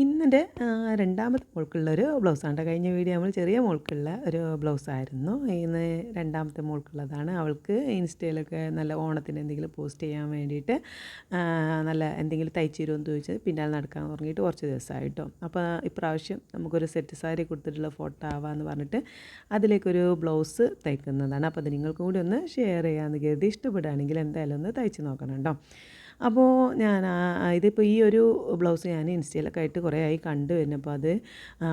ഇന്നെന്റെ രണ്ടാമത്തെ മോൾക്കുള്ള ഒരു ബ്ലൗസാണ് കഴിഞ്ഞ വീഡിയോ നമ്മൾ ചെറിയ മോൾക്കുള്ള ഒരു ബ്ലൗസായിരുന്നു ഇന്ന് രണ്ടാമത്തെ മോൾക്കുള്ളതാണ്. അവൾക്ക് ഇൻസ്റ്റയിലൊക്കെ നല്ല ഓണത്തിന് എന്തെങ്കിലും പോസ്റ്റ് ചെയ്യാൻ വേണ്ടിയിട്ട് നല്ല എന്തെങ്കിലും തയ്ച്ചു തരുമെന്ന് ചോദിച്ചത് പിന്നാലെ നടക്കാൻ തുടങ്ങിയിട്ട് കുറച്ച് ദിവസമായിട്ടോ. അപ്പോൾ ഇപ്രാവശ്യം നമുക്കൊരു സെറ്റ് സാരി കൊടുത്തിട്ടുള്ള ഫോട്ടോ ആവാമെന്ന് പറഞ്ഞിട്ട് അതിലേക്കൊരു ബ്ലൗസ് തയ്ക്കുന്നതാണ്. അപ്പോൾ അത് നിങ്ങൾക്കും കൂടി ഒന്ന് ഷെയർ ചെയ്യാമെന്ന് കരുതി. ഇഷ്ടപ്പെടുകയാണെങ്കിൽ എന്തായാലും ഒന്ന് തയ്ച്ച് നോക്കണം കേട്ടോ അപ്പോൾ ഞാൻ ഇതിപ്പോൾ ഈ ഒരു ബ്ലൗസ് ഞാൻ ഇൻസ്റ്റയിലൊക്കെ ആയിട്ട് കുറേ ആയി കണ്ടു വരുന്നപ്പോൾ അത്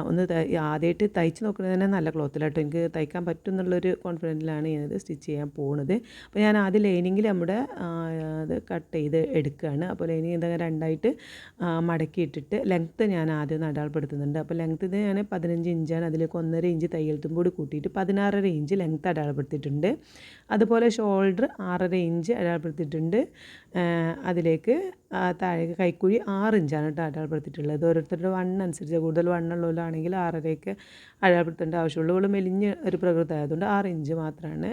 ഒന്ന് ആദ്യമായിട്ട് തയ്ച്ച് നോക്കുന്നത് തന്നെ നല്ല ക്ലോത്തിലാട്ടോ. എനിക്ക് തയ്ക്കാൻ പറ്റും എന്നുള്ളൊരു കോൺഫിഡന്റിലാണ് ഞാനത് സ്റ്റിച്ച് ചെയ്യാൻ പോകുന്നത് അപ്പോൾ ഞാൻ ആദ്യം ലൈനിങ്ങിൽ നമ്മുടെ അത് കട്ട് ചെയ്ത് എടുക്കുകയാണ് അപ്പോൾ ലൈനിങ് ഇതങ്ങനെ രണ്ടായിട്ട് മടക്കിയിട്ടിട്ട് ലെങ്ത്ത് ഞാൻ ആദ്യം ഒന്ന് അടയാളപ്പെടുത്തുന്നുണ്ട്. അപ്പോൾ ലെങ്ത്ത് ഇത് ഞാൻ പതിനഞ്ച് ഇഞ്ചാണ്. അതിലേക്ക് ഒന്നര ഇഞ്ച് തയ്യൽത്തും കൂടി കൂട്ടിയിട്ട് പതിനാറര ഇഞ്ച് ലെങ്ത്ത് അടയാളപ്പെടുത്തിയിട്ടുണ്ട്. അതുപോലെ ഷോൾഡർ ആറര ഇഞ്ച് അടയാളപ്പെടുത്തിയിട്ടുണ്ട്. അതിലേക്ക് താഴേക്ക് കൈക്കുഴി ആറ് ഇഞ്ചാണ് കേട്ടോ അടയാളപ്പെടുത്തിയിട്ടുള്ളത്. ഓരോരുത്തരുടെ വണ്ണം അനുസരിച്ച് കൂടുതൽ വണ്ണമുള്ളവരാണെങ്കിൽ ആറരയ്ക്ക് അടയാളപ്പെടുത്തേണ്ട ആവശ്യമുള്ളൂ. ഇവിടെ മെലിഞ്ഞ ഒരു പ്രകൃതി ആയതുകൊണ്ട് ആറ് ഇഞ്ച് മാത്രമാണ്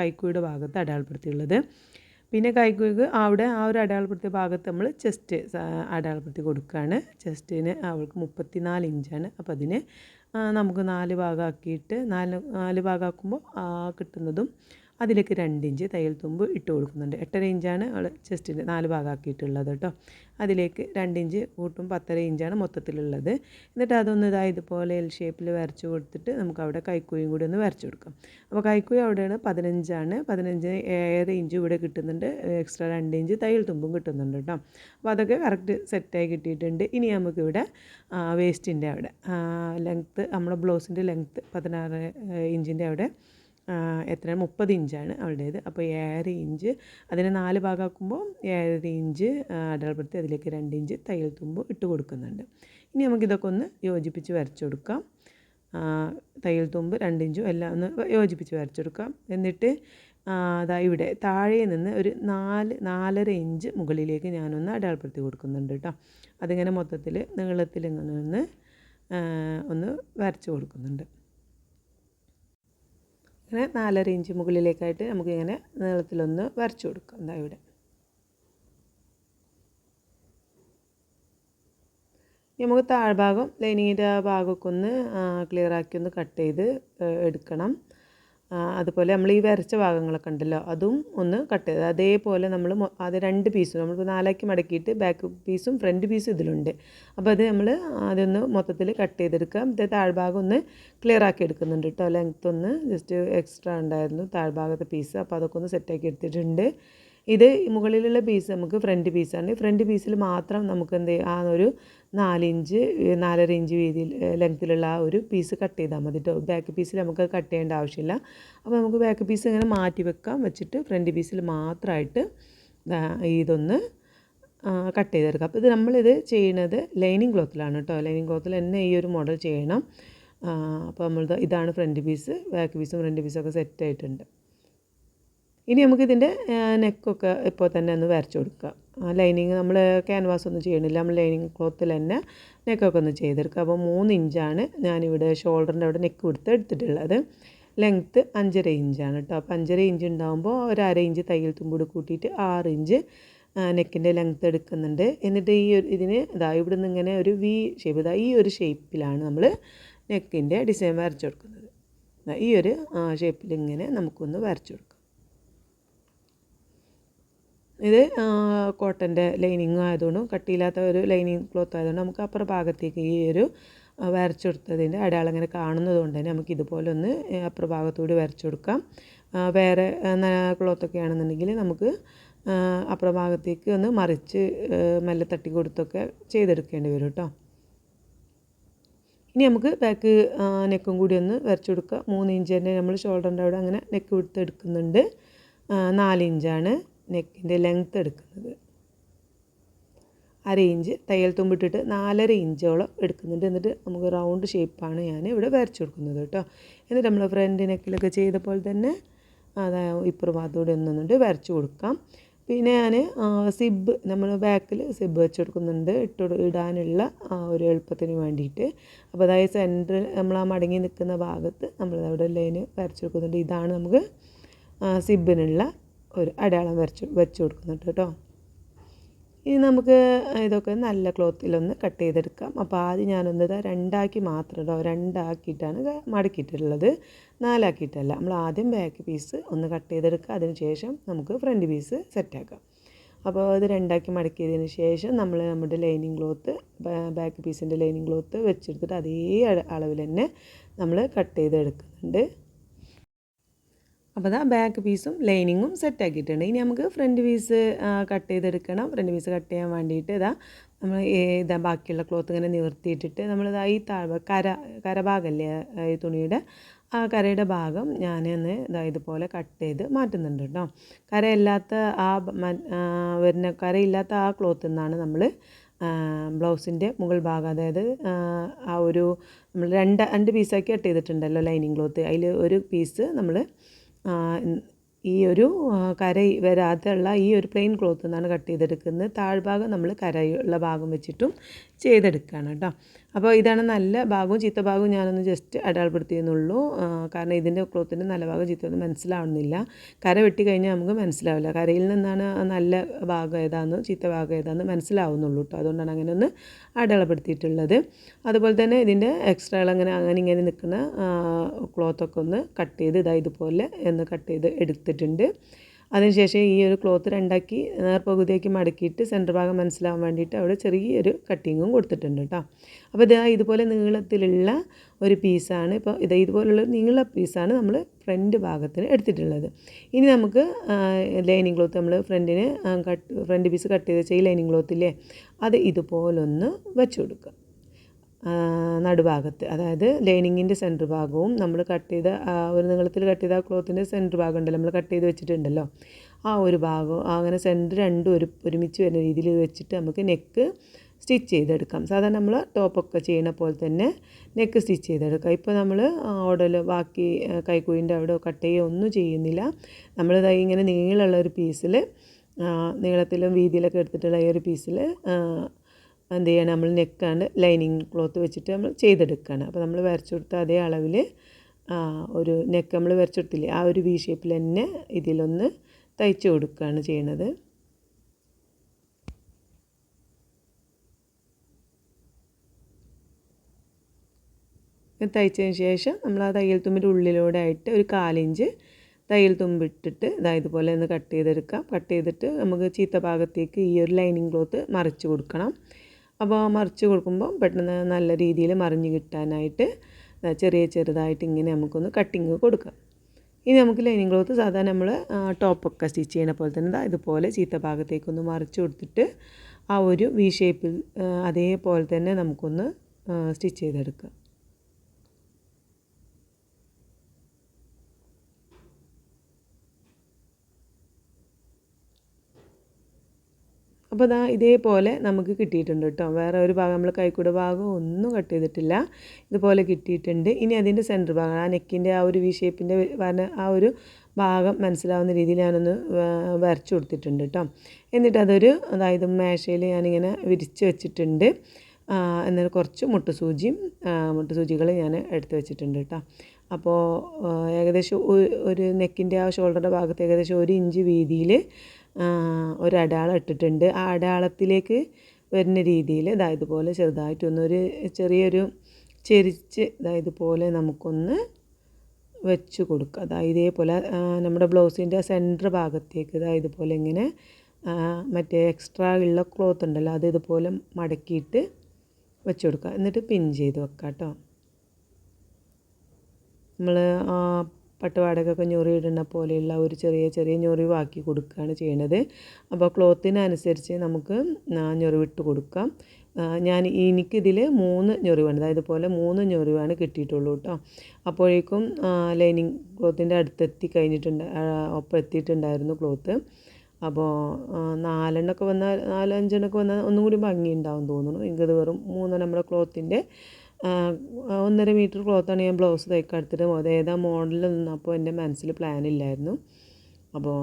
കൈക്കുഴിയുടെ ഭാഗത്ത് അടയാളപ്പെടുത്തിയുള്ളത് പിന്നെ കൈക്കുഴിക്ക് അവിടെ ആ ഒരു അടയാളപ്പെടുത്തിയ ഭാഗത്ത് നമ്മൾ ചെസ്റ്റ് അടയാളപ്പെടുത്തി കൊടുക്കുകയാണ്. ചെസ്റ്റിന് അവൾക്ക് മുപ്പത്തി നാല് ഇഞ്ചാണ്. അപ്പോൾ അതിന് നമുക്ക് നാല് ഭാഗമാക്കിയിട്ട് നാല് നാല് ഭാഗമാക്കുമ്പോൾ കിട്ടുന്നതും അതിലേക്ക് രണ്ട് ഇഞ്ച് തയ്യൽ തുമ്പ് ഇട്ട് കൊടുക്കുന്നുണ്ട്. എട്ടര ഇഞ്ചാണ് അവൾ ചെസ്റ്റിന്റെ നാല് ഭാഗമാക്കിയിട്ടുള്ളത് കേട്ടോ. അതിലേക്ക് രണ്ട് ഇഞ്ച് കൂട്ടും പത്തര ഇഞ്ചാണ് മൊത്തത്തിലുള്ളത്. എന്നിട്ട് അതൊന്ന് ഇതാ ഇതുപോലെ എൽ ഷേപ്പിൽ വരച്ച് കൊടുത്തിട്ട് നമുക്ക് അവിടെ കൈക്കൂയും കൂടി ഒന്ന് വരച്ച് കൊടുക്കാം. അപ്പോൾ കൈക്കൂയി അവിടെയാണ് പതിനഞ്ചാണ്. പതിനഞ്ച് ഏഴര ഇഞ്ച് ഇവിടെ കിട്ടുന്നുണ്ട്. എക്സ്ട്രാ രണ്ട് ഇഞ്ച് തയ്യൽ തുമ്പും കിട്ടുന്നുണ്ട് കേട്ടോ. അപ്പോൾ അതൊക്കെ കറക്റ്റ് സെറ്റായി കിട്ടിയിട്ടുണ്ട്. ഇനി നമുക്കിവിടെ വേസ്റ്റിന്റെ അവിടെ ലെങ്ത്ത് നമ്മുടെ ബ്ലൗസിന്റെ ലെങ്ത്ത് പതിനാറ് ഇഞ്ചിന്റെ അവിടെ എത്ര മുപ്പത് ഇഞ്ചാണ് അവളുടേത്. അപ്പോൾ ഏഴര ഇഞ്ച്. അതിനെ നാല് ഭാഗമാക്കുമ്പോൾ ഏഴര ഇഞ്ച് അടയാളപ്പെടുത്തി അതിലേക്ക് രണ്ട് ഇഞ്ച് തയ്യൽ തുമ്പ് ഇട്ട് കൊടുക്കുന്നുണ്ട്. ഇനി നമുക്കിതൊക്കെ ഒന്ന് യോജിപ്പിച്ച് വരച്ചു കൊടുക്കാം. തയ്യൽ തുമ്പ് രണ്ട് ഇഞ്ചും എല്ലാം ഒന്ന് യോജിപ്പിച്ച് വരച്ചെടുക്കാം എന്നിട്ട് അതാ ഇവിടെ താഴെ നിന്ന് ഒരു നാല് നാലര ഇഞ്ച് മുകളിലേക്ക് ഞാനൊന്ന് അടയാളപ്പെടുത്തി കൊടുക്കുന്നുണ്ട് കേട്ടോ. അതിങ്ങനെ മൊത്തത്തിൽ നീളത്തിൽ ഇങ്ങനെ ഒന്ന് ഒന്ന് വരച്ച് കൊടുക്കുന്നുണ്ട്. ഇങ്ങനെ നാലര ഇഞ്ച് മുകളിലേക്കായിട്ട് നമുക്കിങ്ങനെ നീളത്തിലൊന്ന് വരച്ചു കൊടുക്കാം. എന്താ ഇവിടെ. നമുക്ക് താഴ്ഭാഗം ലൈനിങ്ങിന്റെ ആ ഭാഗമൊക്കെ ഒന്ന് ക്ലിയർ ആക്കി ഒന്ന് കട്ട് ചെയ്ത് എടുക്കണം. അതുപോലെ നമ്മൾ ഈ വരച്ച ഭാഗങ്ങളൊക്കെ ഉണ്ടല്ലോ അതും ഒന്ന് കട്ട് ചെയ്ത്. അതേപോലെ നമ്മൾ അത് രണ്ട് പീസും നമ്മളിപ്പോൾ നാലാക്കി മടക്കിയിട്ട് ബാക്ക് പീസും ഫ്രണ്ട് പീസും ഇതിലുണ്ട്. അപ്പോൾ അത് നമ്മൾ അതൊന്ന് മൊത്തത്തിൽ കട്ട് ചെയ്തെടുക്കുക. മറ്റേ താഴ്ഭാഗം ഒന്ന് ക്ലിയർ ആക്കി എടുക്കുന്നുണ്ട് കേട്ടോ ലെങ്ത് ഒന്ന് ജസ്റ്റ് എക്സ്ട്രാ ഉണ്ടായിരുന്നു താഴ്ഭാഗത്തെ പീസ് അപ്പോൾ അതൊക്കെ ഒന്ന് സെറ്റാക്കി എടുത്തിട്ടുണ്ട്. ഇത് മുകളിലുള്ള പീസ് നമുക്ക് ഫ്രണ്ട് പീസാണ് ഫ്രണ്ട് പീസിൽ മാത്രം നമുക്ക് എന്ത് ആ ഒരു നാലിഞ്ച് നാലര ഇഞ്ച് വീതിയിൽ ലെങ്ത്തിലുള്ള ആ ഒരു പീസ് കട്ട് ചെയ്താൽ മതി കേട്ടോ ബാക്ക് പീസിൽ നമുക്ക് കട്ട് ചെയ്യേണ്ട ആവശ്യമില്ല. അപ്പോൾ നമുക്ക് ബാക്ക് പീസ് ഇങ്ങനെ മാറ്റി വെക്കാം. വെച്ചിട്ട് ഫ്രണ്ട് പീസിൽ മാത്രമായിട്ട് ഇതൊന്ന് കട്ട് ചെയ്തെടുക്കുക അപ്പോൾ ഇത് നമ്മളിത് ചെയ്യുന്നത് ലൈനിങ് ക്ലോത്തിലാണ് കേട്ടോ ലൈനിങ് ക്ലോത്തിൽ തന്നെ ഈ ഒരു മോഡൽ ചെയ്യണം. അപ്പോൾ നമ്മൾ ഇതാണ് ഫ്രണ്ട് പീസ് ബാക്ക് പീസും ഫ്രണ്ട് പീസൊക്കെ സെറ്റ് ആയിട്ടുണ്ട്. ഇനി നമുക്കിതിന്റെ നെക്കൊക്കെ ഇപ്പോൾ തന്നെ ഒന്ന് വരച്ച് ആ ലൈനിങ് നമ്മൾ ക്യാൻവാസ് ഒന്നും ചെയ്യണില്ല. നമ്മൾ ലൈനിങ് ക്ലോത്തിൽ തന്നെ നെക്കൊക്കെ ഒന്ന് ചെയ്തെടുക്കുക അപ്പോൾ മൂന്ന് ഇഞ്ചാണ് ഞാനിവിടെ ഷോൾഡറിന്റെ അവിടെ നെക്ക് കൊടുത്ത് എടുത്തിട്ടുള്ളത്. ലെങ്ത്ത് അഞ്ചര ഇഞ്ചാണ് കേട്ടോ. അപ്പോൾ അഞ്ചര ഇഞ്ച് ഉണ്ടാകുമ്പോൾ ഒരു അര ഇഞ്ച് തയ്യൽ തുമ്പൂട് കൂട്ടിയിട്ട് ആറ് ഇഞ്ച് നെക്കിന്റെ ലെങ്ത്ത് എടുക്കുന്നുണ്ട്. എന്നിട്ട് ഈ ഒരു ഇതിന് ഇതാ ഇവിടെ നിന്ന് ഇങ്ങനെ ഒരു വി ഷേപ്പ് ഇതാ ഈ ഒരു ഷേപ്പിലാണ് നമ്മൾ നെക്കിന്റെ ഡിസൈൻ വരച്ചു കൊടുക്കുന്നത്. ഈ ഒരു ഷേപ്പിൽ ഇങ്ങനെ നമുക്കൊന്ന് വരച്ചു കൊടുക്കാം. ഇത് കോട്ടന്റെ ലൈനിങ് ആയതുകൊണ്ടും കട്ടിയില്ലാത്ത ഒരു ലൈനിങ് ക്ലോത്ത് ആയതുകൊണ്ട് നമുക്ക് അപ്പുറ ഭാഗത്തേക്ക് ഈ ഒരു വരച്ചു കൊടുത്തതിന്റെ അടയാളം ഇങ്ങനെ കാണുന്നത് കൊണ്ട് തന്നെ നമുക്ക് ഇതുപോലെ ഒന്ന് അപ്പുറ ഭാഗത്തൂടി വരച്ചു കൊടുക്കാം വേറെ ക്ലോത്തൊക്കെ ആണെന്നുണ്ടെങ്കിൽ നമുക്ക് അപ്പുറ ഭാഗത്തേക്ക് ഒന്ന് മറിച്ച് മെല്ലെ തട്ടി കൊടുത്തൊക്കെ ചെയ്തെടുക്കേണ്ടി വരും കേട്ടോ. ഇനി നമുക്ക് ബാക്ക് നെക്കും കൂടി ഒന്ന് വരച്ചു കൊടുക്കുക മൂന്ന് ഇഞ്ച് തന്നെ നമ്മൾ ഷോൾഡറിന്റെ അവിടെ അങ്ങനെ നെക്ക് കൊടുത്ത് എടുക്കുന്നുണ്ട് നാല് ഇഞ്ചാണ്. നെക്കിന്റെ ലെങ്ത്ത് എടുക്കുന്നത്. അര ഇഞ്ച് തയ്യൽ തുമ്പിട്ടിട്ട് നാലര ഇഞ്ചോളം എടുക്കുന്നുണ്ട്. എന്നിട്ട് നമുക്ക് റൗണ്ട് ഷേപ്പാണ് ഞാൻ ഇവിടെ വരച്ചു കൊടുക്കുന്നത് കേട്ടോ. എന്നിട്ട് നമ്മൾ ഫ്രണ്ട് നെക്കിലൊക്കെ ചെയ്ത പോലെ തന്നെ അതാ ഇപ്പുറം ഭാഗത്തൂടെ ഒന്നുണ്ട് വരച്ചു കൊടുക്കാം. പിന്നെ ഞാൻ സിബ് നമ്മൾ ബാക്കിൽ സിബ് വെച്ച് കൊടുക്കുന്നുണ്ട്. ഇട്ട് ഇടാനുള്ള ഒരു എളുപ്പത്തിന് വേണ്ടിയിട്ട്. അപ്പോൾ അതായത് സെന്ററിൽ നമ്മൾ ആ മടങ്ങി നിൽക്കുന്ന ഭാഗത്ത് നമ്മൾ അവിടെ ലൈന് വരച്ചു കൊടുക്കുന്നുണ്ട്. ഇതാണ് നമുക്ക് സിബിനുള്ള ഒരു അടയാളം വരച്ച് വെച്ച് കൊടുക്കുന്നുണ്ട് കേട്ടോ. ഇനി നമുക്ക് ഇതൊക്കെ നല്ല ക്ലോത്തിലൊന്ന് കട്ട് ചെയ്തെടുക്കാം. അപ്പോൾ ആദ്യം ഞാനൊന്ന് ഇതാ രണ്ടാക്കി മാത്രം കേട്ടോ രണ്ടാക്കിയിട്ടാണ് മടക്കിയിട്ടുള്ളത്. നാലാക്കിയിട്ടല്ല നമ്മൾ ആദ്യം ബാക്ക് പീസ് ഒന്ന് കട്ട് ചെയ്തെടുക്കുക. അതിന് ശേഷം നമുക്ക് ഫ്രണ്ട് പീസ് സെറ്റാക്കാം അപ്പോൾ ഇത് രണ്ടാക്കി മടക്കിയതിന് ശേഷം നമ്മൾ നമ്മുടെ ലൈനിങ് ക്ലോത്ത് ബാക്ക് പീസിന്റെ ലൈനിങ് ക്ലോത്ത് വെച്ചെടുത്തിട്ട് അതേ അള- അളവിൽ തന്നെ നമ്മൾ കട്ട് ചെയ്തെടുക്കുന്നുണ്ട്. അപ്പോൾ അതാ ബാക്ക് പീസും ലൈനിങ്ങും സെറ്റ് ആക്കിയിട്ടുണ്ട്. ഇനി നമുക്ക് ഫ്രണ്ട് പീസ് കട്ട് ചെയ്തെടുക്കണം. ഫ്രണ്ട് പീസ് കട്ട് ചെയ്യാൻ വേണ്ടിയിട്ട് ഇതാ നമ്മൾ ഇതാ ബാക്കിയുള്ള ക്ലോത്ത് ഇങ്ങനെ നിവർത്തിയിട്ടിട്ട് നമ്മളിതാ ഈ താഴ് കര കരഭാഗമല്ലേ ഈ തുണിയുടെ ആ കരയുടെ ഭാഗം ഞാൻ ഒന്ന് ഇതാ ഇതുപോലെ കട്ട് ചെയ്ത് മാറ്റുന്നുണ്ട് കേട്ടോ കരയില്ലാത്ത ആ വരുന്ന കരയില്ലാത്ത ആ ക്ലോത്തിൽ നിന്നാണ് നമ്മൾ ബ്ലൗസിന്റെ മുകൾ ഭാഗം. അതായത് ആ, ഒരു നമ്മൾ രണ്ട് രണ്ട് പീസാക്കി കട്ട് ചെയ്തിട്ടുണ്ടല്ലോ ലൈനിങ് ക്ലോത്ത് അതിൽ ഒരു പീസ് നമ്മൾ ഈ ഒരു കര വരാത്തുള്ള ഈ ഒരു പ്ലെയിൻ ക്ലോത്ത് നിന്നാണ് കട്ട് ചെയ്തെടുക്കുന്നത്. താഴ്ഭാഗം നമ്മൾ കരയുള്ള ഭാഗം വെച്ചിട്ടും ചെയ്തെടുക്കുകയാണ് കേട്ടോ അപ്പോൾ ഇതാണ് നല്ല ഭാഗവും ചീത്ത ഭാഗവും ഞാനൊന്ന് ജസ്റ്റ് അടയാളപ്പെടുത്തിയെന്നുള്ളൂ. കാരണം ഇതിന്റെ ക്ലോത്തിന്റെ നല്ല ഭാഗം ചീത്ത ഒന്നും മനസ്സിലാവുന്നില്ല. കര വെട്ടി കഴിഞ്ഞാൽ നമുക്ക് മനസ്സിലാവില്ല. കരയിൽ നിന്നാണ് നല്ല ഭാഗം ഏതാന്ന് ചീത്ത ഭാഗം ഏതാന്ന് മനസ്സിലാവുന്നുള്ളൂ കേട്ടോ അതുകൊണ്ടാണ് അങ്ങനെ ഒന്ന് അടയാളപ്പെടുത്തിയിട്ടുള്ളത്. അതുപോലെ തന്നെ ഇതിന്റെ എക്സ്ട്രാകൾ അങ്ങനെ അങ്ങനെ ഇങ്ങനെ നിൽക്കുന്ന ക്ലോത്തൊക്കെ ഒന്ന് കട്ട് ചെയ്ത് ഇതാ ഇതുപോലെ ഒന്ന് കട്ട് ചെയ്ത് എടുത്തിട്ടുണ്ട്. അതിനുശേഷം ഈ ഒരു ക്ലോത്ത് രണ്ടാക്കി നേർപകുതിയാക്കി മടക്കിയിട്ട് സെന്റർ ഭാഗം മനസ്സിലാവാൻ വേണ്ടിയിട്ട് അവിടെ ചെറിയൊരു കട്ടിങ്ങും കൊടുത്തിട്ടുണ്ട് കേട്ടോ അപ്പോൾ ഇതാ ഇതുപോലെ നീളത്തിലുള്ള ഒരു പീസാണ്. ഇപ്പോൾ ഇത് ഇതുപോലുള്ള നീള പീസാണ് നമ്മൾ ഫ്രണ്ട് ഭാഗത്തിന് എടുത്തിട്ടുള്ളത്. ഇനി നമുക്ക് ലൈനിങ് ക്ലോത്ത് നമ്മൾ ഫ്രണ്ടിന് കട്ട് ഫ്രണ്ട് പീസ് കട്ട് ചെയ്ത് വെച്ചാൽ ഈ ലൈനിങ് ക്ലോത്തില്ലേ അത് ഇതുപോലൊന്ന് വെച്ച് കൊടുക്കുക. നടുഭാഗത്ത് അതായത് ലൈനിങ്ങിന്റെ സെന്റർ ഭാഗവും നമ്മൾ കട്ട് ചെയ്ത ഒരു നീളത്തിൽ കട്ട് ചെയ്ത ക്ലോത്തിന്റെ സെന്റർ ഭാഗം ഉണ്ടല്ലോ നമ്മൾ കട്ട് ചെയ്ത് വെച്ചിട്ടുണ്ടല്ലോ. ആ ഒരു ഭാഗം അങ്ങനെ സെന്റർ രണ്ടും ഒരു ഒരുമിച്ച് വരുന്ന രീതിയിൽ വെച്ചിട്ട് നമുക്ക് നെക്ക് സ്റ്റിച്ച് ചെയ്തെടുക്കാം. സാധാരണ നമ്മൾ ടോപ്പൊക്കെ ചെയ്യുന്ന പോലെ തന്നെ നെക്ക് സ്റ്റിച്ച് ചെയ്തെടുക്കാം. ഇപ്പോൾ നമ്മൾ ഓടൽ ബാക്കി കൈക്കുയിന്റെ അവിടെ കട്ട് ചെയ്യുക ഒന്നും ചെയ്യുന്നില്ല. നമ്മൾ ഇങ്ങനെ നീളമുള്ള ഒരു പീസിൽ നീളത്തിലും വീതിയിലൊക്കെ എടുത്തിട്ടുള്ള ഈ ഒരു പീസിൽ എന്ത് ചെയ്യണം നമ്മൾ നെക്കാണ്ട് ലൈനിങ് ക്ലോത്ത് വെച്ചിട്ട് നമ്മൾ ചെയ്തെടുക്കുകയാണ്. അപ്പോൾ നമ്മൾ വരച്ചു കൊടുത്ത അതേ അളവിൽ ഒരു നെക്ക് നമ്മൾ വരച്ചു കൊടുത്തില്ലേ ആ ഒരു വി ഷേപ്പിൽ തന്നെ ഇതിലൊന്ന് തയ്ച്ചു കൊടുക്കുകയാണ് ചെയ്യണത് തയ്ച്ചതിന് ശേഷം നമ്മൾ ആ തയ്യൽ തുമ്പിന്റെ ഉള്ളിലൂടെ ആയിട്ട് ഒരു കാലിഞ്ച് തയ്യൽ തുമ്പിട്ടിട്ട് ഇതാ ഇതുപോലെ ഒന്ന് കട്ട് ചെയ്തെടുക്കാം. കട്ട് ചെയ്തിട്ട് നമുക്ക് ചീത്ത ഭാഗത്തേക്ക് ഈ ഒരു ലൈനിങ് ക്ലോത്ത് മറിച്ച് കൊടുക്കണം. അപ്പോൾ മറിച്ച് കൊടുക്കുമ്പോൾ പെട്ടെന്ന് നല്ല രീതിയിൽ മറിഞ്ഞ് കിട്ടാനായിട്ട് ചെറിയ ചെറുതായിട്ട് ഇങ്ങനെ നമുക്കൊന്ന് കട്ടിങ് കൊടുക്കാം. ഇനി നമുക്ക് ലൈനിങ് ക്ലോത്ത് സാധാരണ നമ്മൾ ടോപ്പൊക്കെ സ്റ്റിച്ച് ചെയ്യണ പോലെ തന്നെ ഇതാ ഇതുപോലെ ചീത്ത ഭാഗത്തേക്കൊന്ന് മറിച്ച് കൊടുത്തിട്ട് ആ ഒരു വി ഷേപ്പിൽ അതേപോലെ തന്നെ നമുക്കൊന്ന് സ്റ്റിച്ച് ചെയ്തെടുക്കാം. അപ്പോൾ ദാ ഇതേപോലെ നമുക്ക് കിട്ടിയിട്ടുണ്ട് കേട്ടോ. വേറെ ഒരു ഭാഗം നമ്മൾ കൈക്കൂടെ ഭാഗം ഒന്നും കട്ട് ചെയ്തിട്ടില്ല. ഇതുപോലെ കിട്ടിയിട്ടുണ്ട്. ഇനി അതിന്റെ സെന്റർ ഭാഗം ആ നെക്കിന്റെ ആ ഒരു വി ഷേപ്പിന്റെ വരണ ആ ഒരു ഭാഗം മനസ്സിലാവുന്ന രീതിയിൽ ഞാനൊന്ന് വരച്ചു കൊടുത്തിട്ടുണ്ട് കേട്ടോ. എന്നിട്ട് അതൊരു അതായത് മേശയിൽ ഞാനിങ്ങനെ വിരിച്ച് വെച്ചിട്ടുണ്ട്. എന്നിട്ട് കുറച്ച് മുട്ടുസൂചിയും മുട്ട സൂചികൾ ഞാൻ എടുത്ത് വെച്ചിട്ടുണ്ട് കേട്ടോ. അപ്പോൾ ഏകദേശം ഒരു നെക്കിന്റെ ആ ഷോൾഡറിന്റെ ഭാഗത്ത് ഏകദേശം ഒരു ഇഞ്ച് വീതിയിൽ ഒരു അടയാളം ഇട്ടിട്ടുണ്ട്. ആ അടയാളത്തിലേക്ക് വരുന്ന രീതിയിൽ ഇതാ ഇതുപോലെ ചെറുതായിട്ടൊന്നൊരു ചെറിയൊരു ചെരിച്ച് ഇതാ ഇതുപോലെ നമുക്കൊന്ന് വെച്ച് കൊടുക്കുക അതാ ഇതേപോലെ നമ്മുടെ ബ്ലൗസിന്റെ സെന്റർ ഭാഗത്തേക്ക് ഇതാ ഇതുപോലെ ഇങ്ങനെ മറ്റേ എക്സ്ട്രാ ഉള്ള ക്ലോത്ത് ഉണ്ടല്ലോ അത് ഇതുപോലെ മടക്കിയിട്ട് വെച്ച് കൊടുക്കുക എന്നിട്ട് പിൻ ചെയ്ത് വെക്കുക കേട്ടോ. നമ്മൾ പട്ടുപാടൊക്കെ ഞൊറിയിടുന്ന പോലെയുള്ള ഒരു ചെറിയ ചെറിയ ഞൊറിവാക്കി കൊടുക്കുകയാണ് ചെയ്യണത്. അപ്പോൾ ക്ലോത്തിനനുസരിച്ച് നമുക്ക് ഞൊറിവിട്ട് കൊടുക്കാം. ഞാൻ എനിക്കിതിൽ മൂന്ന് ഞൊറിവാണ്. അതായത് പോലെ മൂന്ന് ഞൊറിവാണ് കിട്ടിയിട്ടുള്ളൂ കേട്ടോ. അപ്പോഴേക്കും ലൈനിങ് ക്ലോത്തിന്റെ അടുത്തെത്തി കഴിഞ്ഞിട്ടുണ്ട് ഒപ്പം എത്തിയിട്ടുണ്ടായിരുന്നു ക്ലോത്ത്. അപ്പോൾ നാലെണ്ണമൊക്കെ വന്നാൽ നാലഞ്ചെണ്ണമൊക്കെ വന്നാൽ ഒന്നും കൂടി ഭംഗി ഉണ്ടാവും തോന്നുന്നു. എനിക്കത് വെറും മൂന്ന് നമ്മുടെ ക്ലോത്തിന്റെ ഒന്നര മീറ്റർ ക്ലോത്താണ് ഞാൻ ബ്ലൗസ് തയ്ക്കാൻ എടുത്തിട്ട് അത് ഏതാ മോഡലിൽ നിന്നപ്പോൾ എന്റെ മനസ്സിൽ പ്ലാൻ ഇല്ലായിരുന്നു. അപ്പോൾ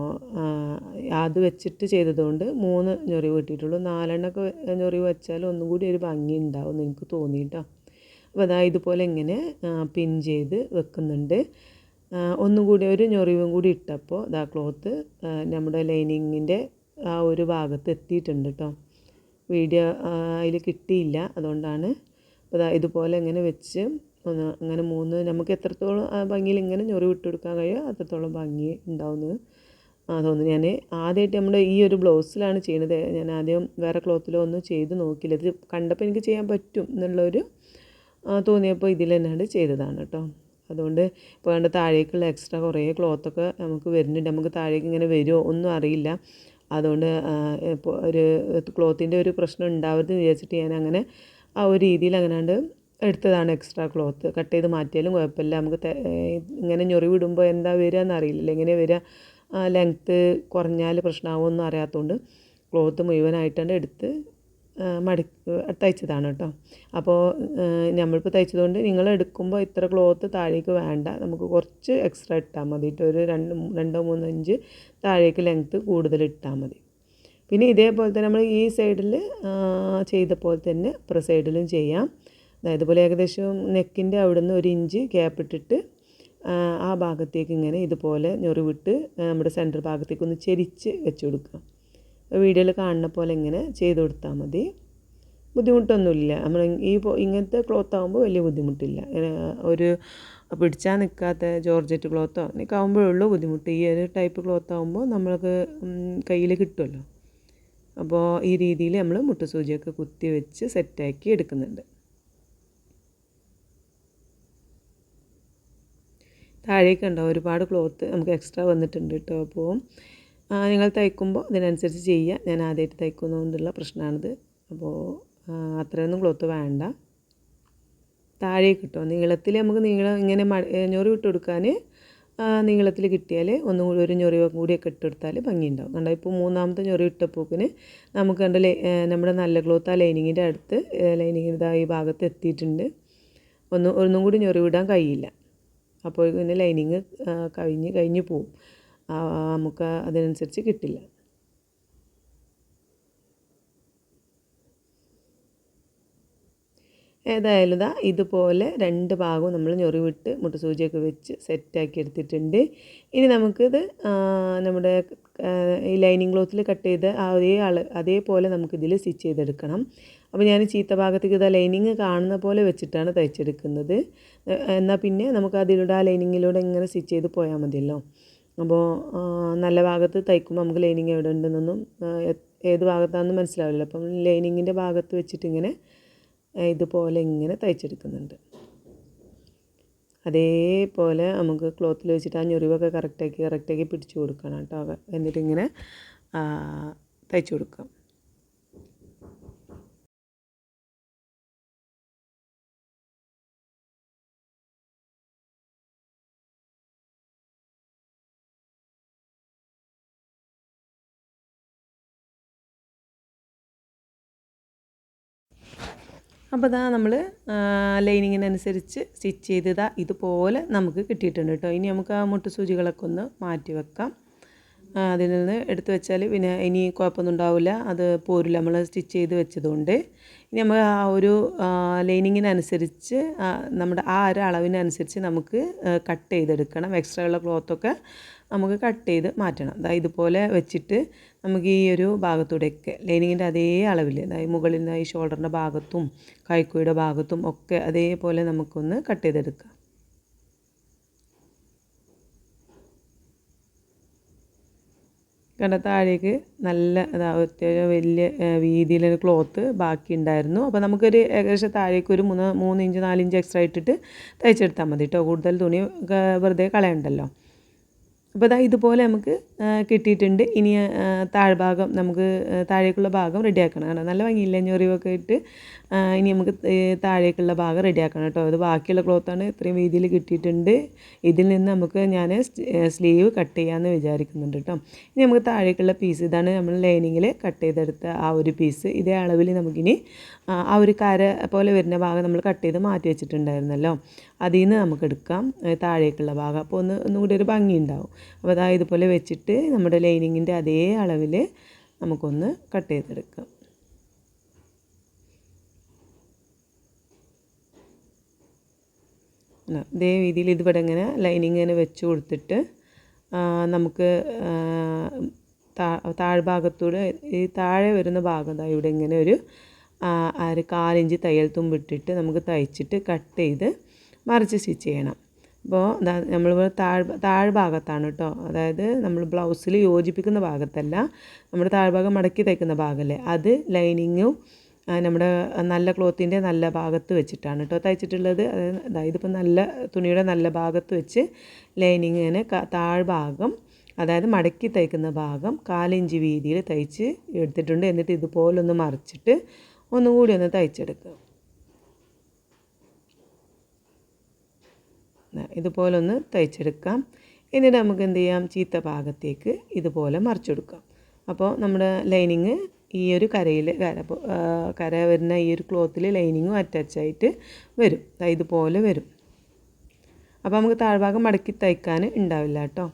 അത് വെച്ചിട്ട് ചെയ്തതുകൊണ്ട് മൂന്ന് ഞൊറി കിട്ടിയിട്ടുള്ളൂ നാലെണ്ണമൊക്കെ ഞൊറി വെച്ചാൽ ഒന്നും കൂടി ഒരു ഭംഗി ഉണ്ടാവും എനിക്ക് തോന്നിയിട്ടോ. അപ്പോൾ അതാ ഇതുപോലെ ഇങ്ങനെ പിൻ ചെയ്ത് വെക്കുന്നുണ്ട്. ഒന്നും കൂടി ഒരു ഞൊറിവും കൂടി ഇട്ടപ്പോൾ ഇതാ ക്ലോത്ത് നമ്മുടെ ലൈനിങ്ങിന്റെ ആ ഒരു ഭാഗത്ത് എത്തിയിട്ടുണ്ട് കേട്ടോ വീഡിയോ അതിൽ കിട്ടിയില്ല. അതുകൊണ്ടാണ് അപ്പോൾ ഇതുപോലെ ഇങ്ങനെ വെച്ച് ഒന്ന് അങ്ങനെ മൂന്ന് നമുക്ക് എത്രത്തോളം ആ ഭംഗിയിൽ ഇങ്ങനെ ഞൊറി വിട്ട് കൊടുക്കാൻ കഴിയുമോ അത്രത്തോളം ഭംഗി ഉണ്ടാവുന്നത്. തോന്നുന്നു ഞാൻ ആദ്യമായിട്ട് നമ്മുടെ ഈ ഒരു ബ്ലൗസിലാണ് ചെയ്യുന്നത് ഞാൻ ആദ്യം വേറെ ക്ലോത്തിലോ ഒന്നും ചെയ്ത് നോക്കിയില്ല. ഇത് കണ്ടപ്പോൾ എനിക്ക് ചെയ്യാൻ പറ്റും എന്നുള്ളൊരു തോന്നിയപ്പോൾ ഇതിൽ തന്നെയാണ് ചെയ്തതാണ് കേട്ടോ. അതുകൊണ്ട് ഇപ്പോൾ വേണ്ട താഴേക്കുള്ള എക്സ്ട്രാ കുറേ ക്ലോത്തൊക്കെ നമുക്ക് വരുന്നുണ്ട്. നമുക്ക് താഴേക്ക് ഇങ്ങനെ വരുമോ ഒന്നും അറിയില്ല. അതുകൊണ്ട് ഇപ്പോൾ ഒരു ക്ലോത്തിന്റെ ഒരു പ്രശ്നം ഉണ്ടാവരുതെന്ന് വിചാരിച്ചിട്ട് ഞാൻ അങ്ങനെ ആ ഒരു രീതിയിൽ അങ്ങനെയാണ്ട് എടുത്തതാണ് എക്സ്ട്രാ ക്ലോത്ത് കട്ട് ചെയ്ത് മാറ്റിയാലും കുഴപ്പമില്ല. നമുക്ക് ഇങ്ങനെ ഞൊറി വിടുമ്പോൾ എന്താ വരിക എന്നറിയില്ലല്ലോ എങ്ങനെ വരിക ആ ലെങ്ത്ത് കുറഞ്ഞാൽ പ്രശ്നമാവുമെന്നും അറിയാത്തതുകൊണ്ട് ക്ലോത്ത് മുഴുവനായിട്ടാണ് എടുത്ത് മടി തയ്ച്ചതാണ് കേട്ടോ അപ്പോൾ നമ്മളിപ്പോൾ തയ്ച്ചതുകൊണ്ട് നിങ്ങൾ എടുക്കുമ്പോൾ ഇത്ര ക്ലോത്ത് താഴേക്ക് വേണ്ട. നമുക്ക് കുറച്ച് എക്സ്ട്രാ ഇട്ടാൽ മതി. ഒരു രണ്ട് രണ്ടോ മൂന്നോ ഇഞ്ച് താഴേക്ക് ലെങ്ത്ത് കൂടുതൽ ഇട്ടാൽ മതി. പിന്നെ ഇതേപോലെ തന്നെ നമ്മൾ ഈ സൈഡിൽ ചെയ്ത പോലെ തന്നെ ഇപ്പുറ സൈഡിലും ചെയ്യാം. ഇതുപോലെ ഏകദേശം നെക്കിന്റെ അവിടെ നിന്ന് ഒരു ഇഞ്ച് ഗ്യാപ്പ് ഇട്ടിട്ട് ആ, ഭാഗത്തേക്ക് ഇങ്ങനെ ഇതുപോലെ ഞൊറിവിട്ട് നമ്മുടെ സെന്റർ ഭാഗത്തേക്ക് ഒന്ന് ചെരിച്ച് വെച്ച് കൊടുക്കുക. വീഡിയോയിൽ കാണുന്ന പോലെ ഇങ്ങനെ ചെയ്ത് കൊടുത്താൽ മതി. ബുദ്ധിമുട്ടൊന്നുമില്ല. നമ്മൾ ഈ ഇങ്ങനത്തെ ക്ലോത്ത് ആകുമ്പോൾ വലിയ ബുദ്ധിമുട്ടില്ല. ഒരു പിടിച്ചാൽ നിൽക്കാത്ത ജോർജറ്റ് ക്ലോത്തോ അങ്ങനെയൊക്കെ ആകുമ്പോഴുള്ളൂ ബുദ്ധിമുട്ട്. ഈ ഒരു ടൈപ്പ് ക്ലോത്ത് ആകുമ്പോൾ നമ്മൾക്ക് കയ്യിൽ കിട്ടുമല്ലോ. അപ്പോൾ ഈ രീതിയിൽ നമ്മൾ മുട്ട മുട്ടുസൂചിയൊക്കെ കുത്തി വെച്ച് സെറ്റാക്കി എടുക്കുന്നുണ്ട്. താഴേക്ക് ഉണ്ടാവും ഒരുപാട് ക്ലോത്ത് നമുക്ക് എക്സ്ട്രാ വന്നിട്ടുണ്ട് കേട്ടോ. അപ്പോൾ നിങ്ങൾ തയ്ക്കുമ്പോൾ അതിനനുസരിച്ച് ചെയ്യുക ഞാൻ ആദ്യമായിട്ട് തയ്ക്കുന്നതുകൊണ്ടുള്ള പ്രശ്നമാണിത് അപ്പോൾ അത്രയൊന്നും ക്ലോത്ത് വേണ്ട. താഴേക്ക് കിട്ടും നീളത്തിൽ നമുക്ക് നീളം ഇങ്ങനെ മഴ ഞൊറി വിട്ട് കൊടുക്കാൻ നീളത്തിൽ കിട്ടിയാൽ ഒന്നും കൂടി ഒരു ഞൊറി കൂടിയൊക്കെ ഇട്ടെടുത്താൽ ഭംഗിയുണ്ടാവും. കണ്ടോ ഇപ്പോൾ മൂന്നാമത്തെ ഞൊറി ഇട്ടപ്പോക്കിന് നമുക്ക് കണ്ട നമ്മുടെ നല്ല ക്ലോത്ത് ആ ലൈനിങ്ങിന്റെ അടുത്ത് ലൈനിങ്ങിന്റെ ഈ ഭാഗത്ത് എത്തിയിട്ടുണ്ട്. ഒന്ന് ഒന്നും കൂടി ഞൊറി വിടാൻ കഴിയില്ല. അപ്പോൾ പിന്നെ ലൈനിങ് കഴിഞ്ഞ് കഴിഞ്ഞ് പോവും. നമുക്ക് അതിനനുസരിച്ച് കിട്ടില്ല. ഏതായാലും ഇതാ ഇതുപോലെ രണ്ട് ഭാഗവും നമ്മൾ ഞൊറിവിട്ട് മുട്ട സൂചിയൊക്കെ വെച്ച് സെറ്റാക്കി എടുത്തിട്ടുണ്ട്. ഇനി നമുക്കിത് നമ്മുടെ ഈ ലൈനിങ് ക്ലോത്തിൽ കട്ട് ചെയ്ത് അതേ ആൾ അതേപോലെ നമുക്കിതിൽ സ്റ്റിച്ച് ചെയ്തെടുക്കണം. അപ്പോൾ ഞാൻ ചീത്ത ഭാഗത്തേക്ക് ഇതാ ലൈനിങ് കാണുന്ന പോലെ വെച്ചിട്ടാണ് തയ്ച്ചെടുക്കുന്നത്. എന്നാൽ പിന്നെ നമുക്ക് അതിലൂടെ ആ ലൈനിങ്ങിലൂടെ ഇങ്ങനെ സ്റ്റിച്ച് ചെയ്ത് പോയാൽ മതിയല്ലോ. അപ്പോൾ നല്ല ഭാഗത്ത് തയ്ക്കുമ്പോൾ നമുക്ക് ലൈനിങ് എവിടെ ഉണ്ടെന്നൊന്നും ഏത് ഭാഗത്താണെന്ന് മനസ്സിലാവില്ല അപ്പം ലൈനിങ്ങിന്റെ ഭാഗത്ത് വെച്ചിട്ട് ഇങ്ങനെ ആ, ഇതുപോലെ ഇങ്ങനെ തയ്ച്ചെടുക്കുന്നുണ്ട്. അതേപോലെ നമുക്ക് ക്ലോത്തിൽ വെച്ചിട്ട് ആ ഞൊറിവൊക്കെ കറക്റ്റാക്കി കറക്റ്റാക്കി പിടിച്ചു കൊടുക്കണം കേട്ടോ. എന്നിട്ടിങ്ങനെ തയ്ച്ചു കൊടുക്കാം. അപ്പോൾ ഇതാ നമ്മൾ ലൈനിങ്ങിനനുസരിച്ച് സ്റ്റിച്ച് ചെയ്തതാ ഇതുപോലെ നമുക്ക് കിട്ടിയിട്ടുണ്ട് കേട്ടോ. ഇനി നമുക്ക് ആ മുട്ടുസൂചികളൊക്കെ ഒന്ന് മാറ്റി വെക്കാം. അതിൽ നിന്ന് എടുത്തു വെച്ചാൽ പിന്നെ ഇനി കുഴപ്പമൊന്നും ഉണ്ടാവില്ല. അത് പോരില്ല നമ്മൾ സ്റ്റിച്ച് ചെയ്ത് വെച്ചതുകൊണ്ട്. ഇനി നമ്മൾ ആ ഒരു ലൈനിങ്ങിനനുസരിച്ച് നമ്മുടെ ആ ഒരു അളവിനനുസരിച്ച് നമുക്ക് കട്ട് ചെയ്തെടുക്കണം. എക്സ്ട്രാ ഉള്ള ക്ലോത്തൊക്കെ നമുക്ക് കട്ട് ചെയ്ത് മാറ്റണം. അതായത് ഇതുപോലെ വെച്ചിട്ട് നമുക്ക് ഈ ഒരു ഭാഗത്തൂടെയൊക്കെ ലൈനിങ്ങിന്റെ അതേ അളവിൽ അതായത് മുകളിൽ നിന്ന് ഈ ഷോൾഡറിന്റെ ഭാഗത്തും കൈക്കുയുടെ ഭാഗത്തും ഒക്കെ അതേപോലെ നമുക്കൊന്ന് കട്ട് ചെയ്തെടുക്കാം. കണ്ട താഴേക്ക് നല്ല അത്യാവശ്യം വലിയ വീതിയിലൊരു ക്ലോത്ത് ബാക്കി ഉണ്ടായിരുന്നു. അപ്പോൾ നമുക്കൊരു ഏകദേശം താഴേക്ക് ഒരു മൂന്ന് മൂന്ന് ഇഞ്ച് നാലിഞ്ച് എക്സ്ട്രാ ഇട്ടിട്ട് തയ്ച്ചെടുത്താൽ മതി കേട്ടോ കൂടുതൽ തുണി വെറുതെ കളയണ്ടല്ലോ. അപ്പോൾ ഇതാ ഇതുപോലെ നമുക്ക് കിട്ടിയിട്ടുണ്ട്. ഇനി താഴ്ഭാഗം നമുക്ക് താഴേക്കുള്ള ഭാഗം റെഡിയാക്കണം കാരണം നല്ല ഭംഗിയില്ല? ഞൊറിവൊക്കെ ഇട്ട് ഇനി നമുക്ക് താഴേക്കുള്ള ഭാഗം റെഡിയാക്കണം കേട്ടോ. അത് ബാക്കിയുള്ള ക്ലോത്താണ് ഇത്രയും വീതിയിൽ കിട്ടിയിട്ടുണ്ട്. ഇതിൽ നിന്ന് നമുക്ക് ഞാൻ സ്ലീവ് കട്ട് ചെയ്യാമെന്ന് വിചാരിക്കുന്നുണ്ട് കേട്ടോ. ഇനി നമുക്ക് താഴേക്കുള്ള പീസ് ഇതാണ് നമ്മൾ ലൈനിങ്ങിൽ കട്ട് ചെയ്തെടുത്ത ആ ഒരു പീസ്. ഇതേ അളവിൽ നമുക്കിനി ആ ഒരു കര പോലെ വരുന്ന ഭാഗം നമ്മൾ കട്ട് ചെയ്ത് മാറ്റി വെച്ചിട്ടുണ്ടായിരുന്നല്ലോ. അതിൽ നിന്ന് നമുക്ക് എടുക്കാം. താഴേക്കുള്ള ഭാഗം. അപ്പോൾ ഒന്ന് ഒന്നും കൂടി ഒരു ഭംഗി ഉണ്ടാവും. അപ്പോൾ അതാ ഇതുപോലെ വെച്ചിട്ട് നമ്മുടെ ലൈനിങ്ങിന്റെ അതേ അളവിൽ നമുക്കൊന്ന് കട്ട് ചെയ്തെടുക്കാം. ഇതേ രീതിയിൽ ഇതിവിടെ ഇങ്ങനെ ലൈനിങ് ഇങ്ങനെ വെച്ച് കൊടുത്തിട്ട് നമുക്ക് താഴ്ഭാഗത്തൂടെ ഈ താഴെ വരുന്ന ഭാഗം ഇവിടെ ഇങ്ങനെ ഒരു ഒരു കാലിഞ്ച് തയ്യൽ തുമ്പിട്ടിട്ട് നമുക്ക് തയ്ച്ചിട്ട് കട്ട് ചെയ്ത് മറിച്ച് സ്റ്റിച്ച് ചെയ്യണം. അപ്പോൾ നമ്മൾ താഴ് താഴ്ഭാഗത്താണ് കേട്ടോ അതായത് നമ്മൾ ബ്ലൗസിൽ യോജിപ്പിക്കുന്ന ഭാഗത്തല്ല നമ്മുടെ താഴ്ഭാഗം മടക്കി തയ്ക്കുന്ന ഭാഗമല്ലേ അത് ലൈനിങ്ങും നമ്മുടെ നല്ല ക്ലോത്തിന്റെ നല്ല ഭാഗത്ത് വെച്ചിട്ടാണ് കേട്ടോ തയ്ച്ചിട്ടുള്ളത്. അതായത് ദാ ഇതിപ്പോൾ നല്ല തുണിയുടെ നല്ല ഭാഗത്ത് വെച്ച് ലൈനിങ്ങിന് താഴ്ഭാഗം അതായത് മടക്കി തയ്ക്കുന്ന ഭാഗം കാലിഞ്ച് വീതിയിൽ തയ്ച്ച് എടുത്തിട്ടുണ്ട്. എന്നിട്ട് ഇതുപോലൊന്ന് മറിച്ചിട്ട് ഒന്നുകൂടി ഒന്ന് തയ്ച്ചെടുക്കുക. ഇതുപോലെ ഒന്ന് തയ്ച്ചെടുക്കാം. എന്നിട്ട് നമുക്ക് എന്ത് ചെയ്യാം? ചീത്ത ഭാഗത്തേക്ക് ഇതുപോലെ മറിച്ചെടുക്കാം. അപ്പോൾ നമ്മുടെ ലൈനിങ് ഈ ഒരു കരയിൽ കര കര വരുന്ന ഈ ഒരു ക്ലോത്തിൽ ലൈനിങ്ങും അറ്റാച്ചായിട്ട് വരും. ഇതുപോലെ വരും. അപ്പോൾ നമുക്ക് താഴ്ഭാഗം മടക്കി തയ്ക്കാൻ ഉണ്ടാവില്ല കേട്ടോ.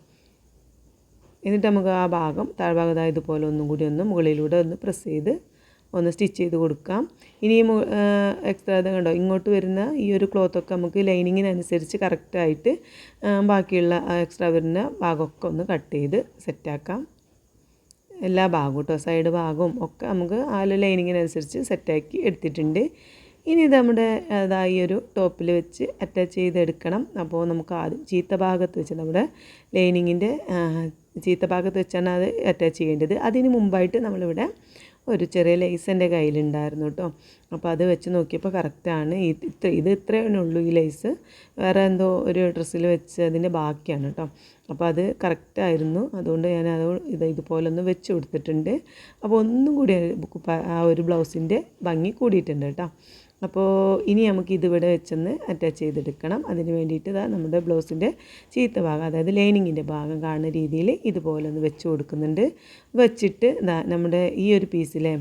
എന്നിട്ട് നമുക്ക് ആ ഭാഗം താഴ്ഭാഗം ദാ ഇതുപോലെ ഒന്നും കൂടി ഒന്ന് മുകളിലൂടെ ഒന്ന് പ്രസ് ചെയ്ത് ഒന്ന് സ്റ്റിച്ച് ചെയ്ത് കൊടുക്കാം. ഇനി എക്സ്ട്രാ ഇത് കണ്ടോ? ഇങ്ങോട്ട് വരുന്ന ഈ ഒരു ക്ലോത്തൊക്കെ നമുക്ക് ലൈനിങ്ങിനനുസരിച്ച് കറക്റ്റായിട്ട് ബാക്കിയുള്ള എക്സ്ട്രാ വരുന്ന ഭാഗമൊക്കെ ഒന്ന് കട്ട് ചെയ്ത് സെറ്റാക്കാം എല്ലാ ഭാഗവും കേട്ടോ സൈഡ് ഭാഗവും ഒക്കെ നമുക്ക് ആ ലൈനിങ്ങിനനുസരിച്ച് സെറ്റാക്കി എടുത്തിട്ടുണ്ട്. ഇനി ഇത് നമ്മുടെ ഈ ഒരു ടോപ്പിൽ വെച്ച് അറ്റാച്ച് ചെയ്തെടുക്കണം. അപ്പോൾ നമുക്ക് ആദ്യം ചീത്ത ഭാഗത്ത് വെച്ച് നമ്മുടെ ലൈനിങ്ങിന്റെ ചീത്ത ഭാഗത്ത് വെച്ചാണ് അത് അറ്റാച്ച് ചെയ്യേണ്ടത്. അതിന് മുമ്പായിട്ട് നമ്മളിവിടെ ഒരു ചെറിയ ലേസ് എന്റെ കയ്യിലുണ്ടായിരുന്നു കേട്ടോ അപ്പോൾ അത് വെച്ച് നോക്കിയപ്പോൾ കറക്റ്റാണ് ഇത്ര ഇത് ഇത്രയേ ഉള്ളൂ ഈ ലേസ് വേറെ എന്തോ ഒരു ഡ്രസ്സിൽ വെച്ച് അതിന്റെ ബാക്കിയാണ് കേട്ടോ അപ്പോൾ അത് കറക്റ്റായിരുന്നു അതുകൊണ്ട് ഞാൻ അത് ഇത് ഇതുപോലെ വെച്ച് കൊടുത്തിട്ടുണ്ട്. അപ്പോൾ ഒന്നും കൂടി ആ ഒരു ബ്ലൗസിന്റെ ഭംഗി കൂടിയിട്ടുണ്ട് കേട്ടോ അപ്പോൾ ഇനി നമുക്ക് ഇതിവിടെ വെച്ചൊന്ന് അറ്റാച്ച് ചെയ്തെടുക്കണം. അതിന് വേണ്ടിയിട്ട് ഇതാ നമ്മുടെ ബ്ലൗസിന്റെ ചീത്ത ഭാഗം അതായത് ലൈനിങ്ങിന്റെ ഭാഗം കാണുന്ന രീതിയിൽ ഇതുപോലെ ഒന്ന് വെച്ച് കൊടുക്കുന്നുണ്ട്. വെച്ചിട്ട് നമ്മുടെ ഈ ഒരു പീസിലെ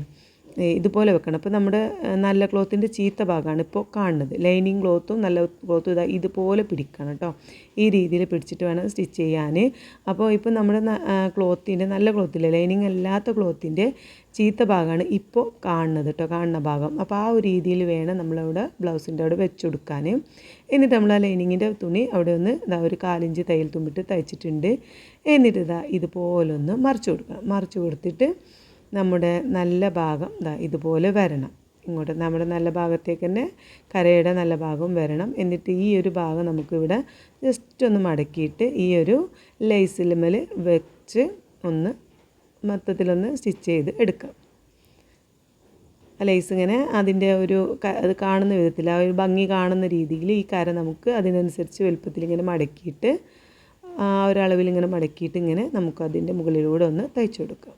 ഇതുപോലെ വെക്കണം. അപ്പോൾ നമ്മുടെ നല്ല ക്ലോത്തിന്റെ ചീത്ത ഭാഗമാണ് ഇപ്പോൾ കാണുന്നത്. ലൈനിങ് ക്ലോത്തും നല്ല ക്ലോത്തും ഇതാ ഇതുപോലെ പിടിക്കണം കേട്ടോ ഈ രീതിയിൽ പിടിച്ചിട്ട് വേണം സ്റ്റിച്ച് ചെയ്യാൻ അപ്പോൾ ഇപ്പോൾ നമ്മുടെ ക്ലോത്തിന്റെ നല്ല ക്ലോത്തിന്റെ ലൈനിങ് അല്ലാത്ത ക്ലോത്തിന്റെ ചീത്ത ഭാഗമാണ് ഇപ്പോൾ കാണുന്നത് കേട്ടോ കാണുന്ന ഭാഗം. അപ്പോൾ ആ ഒരു രീതിയിൽ വേണം നമ്മളവിടെ ബ്ലൗസിന്റെ അവിടെ വെച്ച് കൊടുക്കാൻ എന്നിട്ട് നമ്മൾ ആ ലൈനിങ്ങിന്റെ തുണി അവിടെ ഒന്ന് ഇതാ ഒരു കാലിഞ്ച് തയ്യൽ തുമ്പിട്ട് തയ്ച്ചിട്ടുണ്ട്. എന്നിട്ട് ഇതാ ഇതുപോലൊന്ന് മറിച്ച് കൊടുക്കണം. മറിച്ച് കൊടുത്തിട്ട് നമ്മുടെ നല്ല ഭാഗം ഇതാ ഇതുപോലെ വരണം. ഇങ്ങോട്ട് നമ്മുടെ നല്ല ഭാഗത്തേക്ക് തന്നെ കരയുടെ നല്ല ഭാഗം വരണം. എന്നിട്ട് ഈ ഒരു ഭാഗം നമുക്കിവിടെ ജസ്റ്റ് ഒന്ന് മടക്കിയിട്ട് ഈ ഒരു ലേസിലുമേൽ വെച്ച് ഒന്ന് മൊത്തത്തിലൊന്ന് സ്റ്റിച്ച് ചെയ്ത് എടുക്കാം. ആ ലേസ് ഇങ്ങനെ അതിന്റെ ഒരു അത് കാണുന്ന വിധത്തിൽ ആ ഒരു ഭംഗി കാണുന്ന രീതിയിൽ ഈ കര നമുക്ക് അതിനനുസരിച്ച് വലുപ്പത്തിൽ ഇങ്ങനെ മടക്കിയിട്ട് ആ ഒരളവിൽ ഇങ്ങനെ മടക്കിയിട്ട് ഇങ്ങനെ നമുക്ക് അതിന്റെ മുകളിലൂടെ ഒന്ന് തയ്ച്ചു കൊടുക്കാം.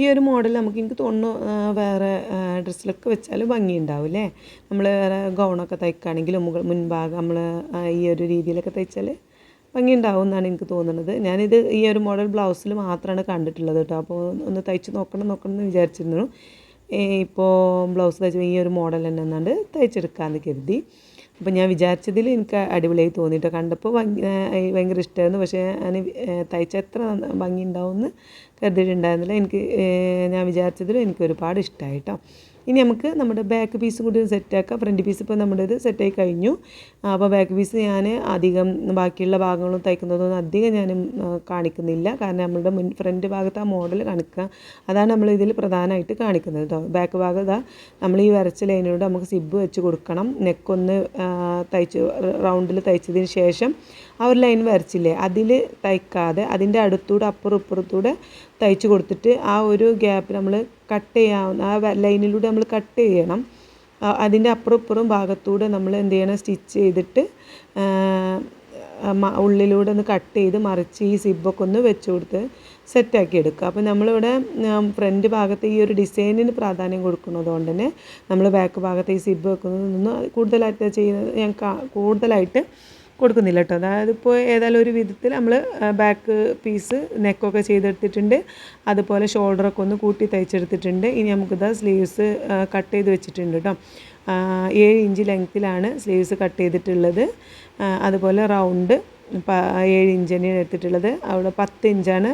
ഈ ഒരു മോഡൽ നമുക്ക് എനിക്ക് തോന്നുന്നു വേറെ ഡ്രസ്സിലൊക്കെ വെച്ചാൽ ഭംഗിയുണ്ടാവില്ലേ? നമ്മൾ വേറെ ഗൗണൊക്കെ തയ്ക്കുകയാണെങ്കിലും മുകൾ മുൻഭാഗം നമ്മൾ ഈ ഒരു രീതിയിലൊക്കെ തയ്ച്ചാൽ ഭംഗിയുണ്ടാവും എന്നാണ് എനിക്ക് തോന്നുന്നത്. ഞാനിത് ഈ ഒരു മോഡൽ ബ്ലൗസിൽ മാത്രമാണ് കണ്ടിട്ടുള്ളത് കേട്ടോ. അപ്പോൾ ഒന്ന് തയ്ച്ച് നോക്കണം നോക്കണം എന്ന് വിചാരിച്ചിരുന്നു. ഇപ്പോൾ ബ്ലൗസ് തയ്ച്ച ഈ ഒരു മോഡൽ തന്നെ എന്നാണ്ട് തയ്ച്ചെടുക്കാമെന്ന് കരുതി. അപ്പോൾ ഞാൻ വിചാരിച്ചതിൽ എനിക്ക് അടിപൊളിയായി തോന്നിയിട്ട് കണ്ടപ്പോൾ ഭയങ്കര ഇഷ്ടമായിരുന്നു പക്ഷേ ഞാൻ തയ്ച്ച എത്ര ഭംഗി ഉണ്ടാവുമെന്ന് കരുതിയിട്ടുണ്ടായിരുന്നില്ല. എനിക്ക് ഞാൻ വിചാരിച്ചതിലും എനിക്ക് ഒരുപാട് ഇഷ്ടമായി കേട്ടോ ഇനി നമുക്ക് നമ്മുടെ ബാക്ക് പീസ് കൂടി സെറ്റാക്കാം ഫ്രണ്ട് പീസ് ഇപ്പോൾ നമ്മുടെ ഇത് സെറ്റായി കഴിഞ്ഞു. അപ്പോൾ ബാക്ക് പീസ് ഞാൻ അധികം ബാക്കിയുള്ള ഭാഗങ്ങളും തയ്ക്കുന്നതൊന്നും അധികം ഞാൻ കാണിക്കുന്നില്ല. കാരണം നമ്മുടെ മുൻ ഫ്രണ്ട് ഭാഗത്ത് ആ മോഡൽ കാണിക്കുക അതാണ് നമ്മൾ ഇതിൽ പ്രധാനമായിട്ട് കാണിക്കുന്നത് കേട്ടോ ബാക്ക് ഭാഗം ഇതാ നമ്മൾ ഈ വരച്ച ലൈനിലൂടെ നമുക്ക് സിബ് വെച്ച് കൊടുക്കണം. നെക്കൊന്ന് തയ്ച്ച് റൗണ്ടിൽ തയ്ച്ചതിന് ശേഷം ആ ഒരു ലൈൻ വരച്ചില്ലേ അതിൽ തയ്ക്കാതെ അതിന്റെ അടുത്തൂടെ അപ്പുറം ഇപ്പുറത്തൂടെ തയ്ച്ച് കൊടുത്തിട്ട് ആ ഒരു ഗ്യാപ്പ് നമ്മൾ കട്ട് ചെയ്യാവുന്ന ആ ലൈനിലൂടെ നമ്മൾ കട്ട് ചെയ്യണം. അതിന്റെ അപ്പുറപ്പുറം ഭാഗത്തൂടെ നമ്മൾ എന്ത് ചെയ്യണം? സ്റ്റിച്ച് ചെയ്തിട്ട് ഉള്ളിലൂടെ ഒന്ന് കട്ട് ചെയ്ത് മറിച്ച് ഈ സിബൊക്കെ ഒന്ന് വെച്ച് കൊടുത്ത് സെറ്റാക്കി എടുക്കുക. അപ്പോൾ നമ്മളിവിടെ ഫ്രണ്ട് ഭാഗത്ത് ഈ ഒരു ഡിസൈനിന് പ്രാധാന്യം കൊടുക്കുന്നതുകൊണ്ട് തന്നെ നമ്മൾ ബാക്ക് ഭാഗത്ത് ഈ സിബ് വെക്കുന്നതിൽ വെക്കുന്നതൊന്നും കൂടുതലായിട്ട് ചെയ്യുന്നത് ഞാൻ കൂടുതലായിട്ട് കൊടുക്കുന്നില്ല കേട്ടോ അതായത് ഇപ്പോൾ ഏതായാലും ഒരു വിധത്തിൽ നമ്മൾ ബാക്ക് പീസ് നെക്കൊക്കെ ചെയ്തെടുത്തിട്ടുണ്ട്. അതുപോലെ ഷോൾഡറൊക്കെ ഒന്ന് കൂട്ടി തയ്ച്ചെടുത്തിട്ടുണ്ട്. ഇനി നമുക്കിത് സ്ലീവ്സ് കട്ട് ചെയ്ത് വെച്ചിട്ടുണ്ട് കേട്ടോ ഏഴ് ഇഞ്ച് ലെങ്ത്തിലാണ് സ്ലീവ്സ് കട്ട് ചെയ്തിട്ടുള്ളത്. അതുപോലെ റൗണ്ട് ഏഴ് ഇഞ്ച് തന്നെയാണ് എടുത്തിട്ടുള്ളത്. അവിടെ പത്ത് ഇഞ്ചാണ്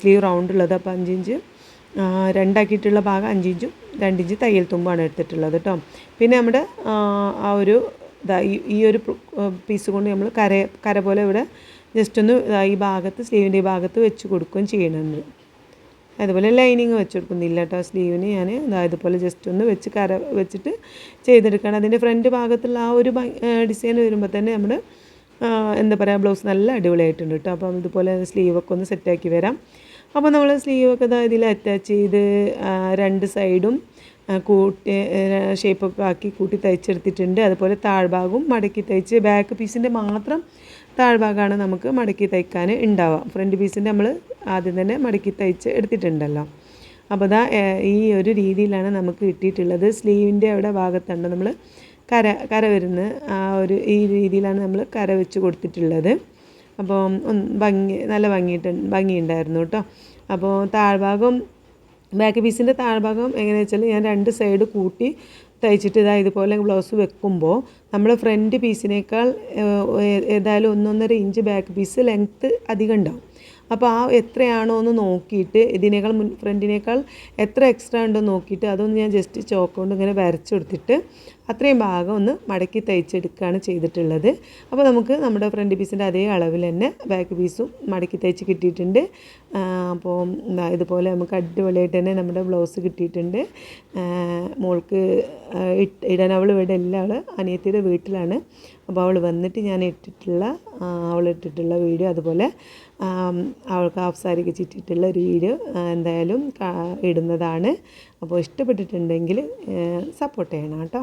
സ്ലീവ് റൗണ്ട് ഉള്ളത്. അപ്പോൾ അഞ്ചിഞ്ച് രണ്ടാക്കിയിട്ടുള്ള ഭാഗം അഞ്ചിഞ്ചും രണ്ടിഞ്ച് തയ്യൽ തുമ്പാണ് എടുത്തിട്ടുള്ളത് കേട്ടോ പിന്നെ നമ്മുടെ ആ ഒരു ഇതാ ഈ- ഈ ഒരു പീസ് കൊണ്ട് നമ്മൾ കര കര പോലെ ഇവിടെ ജസ്റ്റ് ഒന്ന് ഈ ഭാഗത്ത് സ്ലീവിന്റെ ഈ ഭാഗത്ത് വെച്ച് കൊടുക്കുകയും ചെയ്യണമെന്ന് അതുപോലെ ലൈനിങ് വെച്ച് കൊടുക്കുന്നില്ല കേട്ടോ സ്ലീവിന് ഞാൻ ഇതാ ഇതുപോലെ ജസ്റ്റ് ഒന്ന് വെച്ച് കര വെച്ചിട്ട് ചെയ്തെടുക്കണം അതിന്റെ ഫ്രണ്ട് ഭാഗത്തുള്ള ആ ഒരു ഡിസൈൻ വരുമ്പോൾ തന്നെ നമ്മൾ എന്താ പറയുക ബ്ലൗസ് നല്ല അടിപൊളിയായിട്ടുണ്ട് കേട്ടോ അപ്പം ഇതുപോലെ സ്ലീവൊക്കെ ഒന്ന് സെറ്റാക്കി വരാം. അപ്പോൾ നമ്മൾ സ്ലീവൊക്കെ ഇതാ ഇതിൽ അറ്റാച്ച് ചെയ്ത് രണ്ട് സൈഡും കൂട്ടി ഷേപ്പൊക്കെ ആക്കി കൂട്ടി തയ്ച്ചെടുത്തിട്ടുണ്ട്. അതുപോലെ താഴ്ഭാഗവും മടക്കി തയ്ച്ച് ബാക്ക് പീസിന്റെ മാത്രം താഴ്ഭാഗമാണ് നമുക്ക് മടക്കി തയ്ക്കാൻ ഉണ്ടാവുക. ഫ്രണ്ട് പീസിന്റെ നമ്മൾ ആദ്യം തന്നെ മടക്കി തയ്ച്ച് എടുത്തിട്ടുണ്ടല്ലോ. അപ്പോൾ ദാ ഈ ഒരു രീതിയിലാണ് നമുക്ക് കിട്ടിയിട്ടുള്ളത്. സ്ലീവിന്റെ അവിടെ ഭാഗത്താണ് നമ്മൾ കര കര വരുന്ന ആ ഒരു ഈ രീതിയിലാണ് നമ്മൾ കര വെച്ച് കൊടുത്തിട്ടുള്ളത്. അപ്പോൾ ഭംഗി നല്ല ഭംഗിയിട്ട് ഭംഗിയുണ്ടായിരുന്നു കേട്ടോ. അപ്പോൾ താഴ്ഭാഗം ബാക്ക് പീസിന്റെ താഴ്ഭാഗം എങ്ങനെയാണെന്ന് വെച്ചാൽ ഞാൻ രണ്ട് സൈഡ് കൂട്ടി തയ്ച്ചിട്ട് ഇതാ ഇതുപോലെ ബ്ലൗസ് വെക്കുമ്പോൾ നമ്മൾ ഫ്രണ്ട് പീസിനേക്കാൾ ഏതായാലും ഒന്നൊന്നര ഇഞ്ച് ബാക്ക് പീസ് ലെങ്ത്ത് അധികം ഉണ്ടാവും. അപ്പോൾ ആ എത്രയാണോ എന്ന് നോക്കിയിട്ട് ഇതിനേക്കാൾ മുൻ ഫ്രണ്ടിനേക്കാൾ എത്ര എക്സ്ട്രാ ഉണ്ടോ നോക്കിയിട്ട് അതൊന്ന് ഞാൻ ജസ്റ്റ് ചോക്ക് കൊണ്ട് ഇങ്ങനെ വരച്ചെടുത്തിട്ട് അത്രയും ഭാഗം ഒന്ന് മടക്കി തയ്ച്ചെടുക്കുകയാണ് ചെയ്തിട്ടുള്ളത്. അപ്പോൾ നമുക്ക് നമ്മുടെ ഫ്രണ്ട് പീസിന്റെ അതേ അളവിൽ തന്നെ ബാക്ക് പീസും മടക്കി തയ്ച്ച് കിട്ടിയിട്ടുണ്ട്. അപ്പോൾ ഇതുപോലെ നമുക്ക് അടിപൊളിയായിട്ട് തന്നെ നമ്മുടെ ബ്ലൗസ് കിട്ടിയിട്ടുണ്ട്. മോൾക്ക് ഇടാൻ അവൾ ഇവിടെ എല്ലാ അവൾ അനിയത്തിയുടെ വീട്ടിലാണ്. അപ്പോൾ അവൾ വന്നിട്ട് ഞാൻ ഇട്ടിട്ടുള്ള അവൾ ഇട്ടിട്ടുള്ള വീഡിയോ അതുപോലെ അവൾക്ക് ഹാഫ് സാരിക്ക് ചുറ്റിയിട്ടുള്ള ഒരു വീഡിയോ എന്തായാലും ഇടുന്നതാണ്. അപ്പോൾ ഇഷ്ടപ്പെട്ടിട്ടുണ്ടെങ്കിൽ സപ്പോർട്ട് ചെയ്യണം കേട്ടോ.